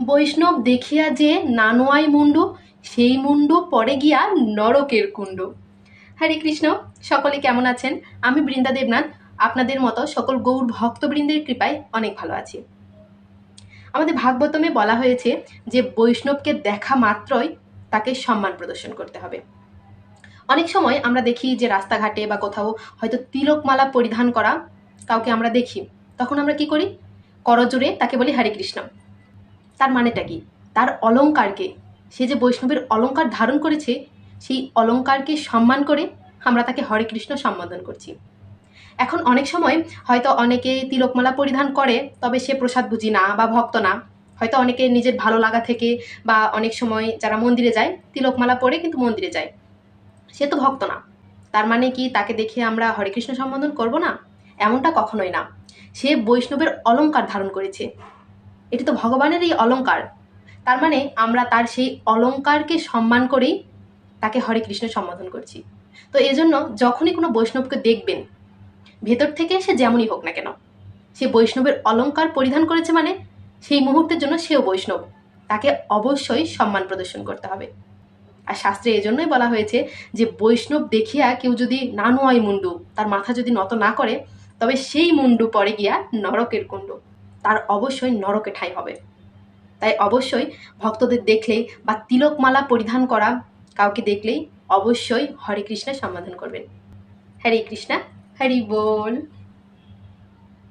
বৈষ্ণব দেখিয়া যে নানোয়াই মুন্ডু, সেই মুন্ডু পরে গিয়া নরকের কুণ্ড। হরে কৃষ্ণ, সকলে কেমন আছেন? আমি বৃন্দা দেবনাথ, আপনাদের মতো সকল গৌর ভক্তবৃন্দের কৃপায় অনেক ভালো আছি। আমাদের ভাগবতমে বলা হয়েছে যে বৈষ্ণবকে দেখা মাত্রই তাকে সম্মান প্রদর্শন করতে হবে। অনেক সময় আমরা দেখি যে রাস্তাঘাটে বা কোথাও হয়তো তিলকমালা পরিধান করা কাউকে আমরা দেখি, তখন আমরা কি করি? করজোরে তাকে বলি হরে কৃষ্ণ। তার মানেটা কি? তার অলঙ্কারকে। সে যে বৈষ্ণবের অলঙ্কার ধারণ করেছে, সেই অলংকারকে সম্মান করে আমরা তাকে হরে কৃষ্ণ সম্বোধন করছি। এখন অনেক সময় হয়তো অনেকে তিলকমালা পরিধান করে, তবে সে প্রসাদ বুঝি না বা ভক্ত না। হয়তো অনেকে নিজের ভালো লাগা থেকে বা অনেক সময় যারা মন্দিরে যায়, তিলকমালা পরে কিন্তু মন্দিরে যায়। সে তো ভক্ত না। তার মানে কি তাকে দেখে আমরা হরে কৃষ্ণ সম্বোধন করব না? এমনটা কখনোই না। সে বৈষ্ণবের অলংকার ধারণ করেছে। এটি তো ভগবানেরই অলঙ্কার। তার মানে আমরা তার সেই অলঙ্কারকে সম্মান করেই তাকে হরে কৃষ্ণ সম্বোধন করছি। তো এজন্য যখনই কোনো বৈষ্ণবকে দেখবেন, ভেতর থেকে সে যেমনই হোক না কেন, সে বৈষ্ণবের অলঙ্কার পরিধান করেছে মানে সেই মুহূর্তের জন্য সেও বৈষ্ণব, তাকে অবশ্যই সম্মান প্রদর্শন করতে হবে। আর শাস্ত্রে এজন্যই বলা হয়েছে যে বৈষ্ণব দেখিয়া কেউ যদি না নোয় মুন্ডু তার মাথা যদি নত না করে, তবে সেই মুন্ডু পরে গিয়া নরকের কুণ্ড। তার অবশ্যই নরকে ঠাই হবে। তাই অবশ্যই ভক্তদের দেখলেই বা তিলকমালা পরিধান করা কাউকে দেখলেই অবশ্যই হরে কৃষ্ণের সম্বোধন করবেন। হরে কৃষ্ণা, হরি বল।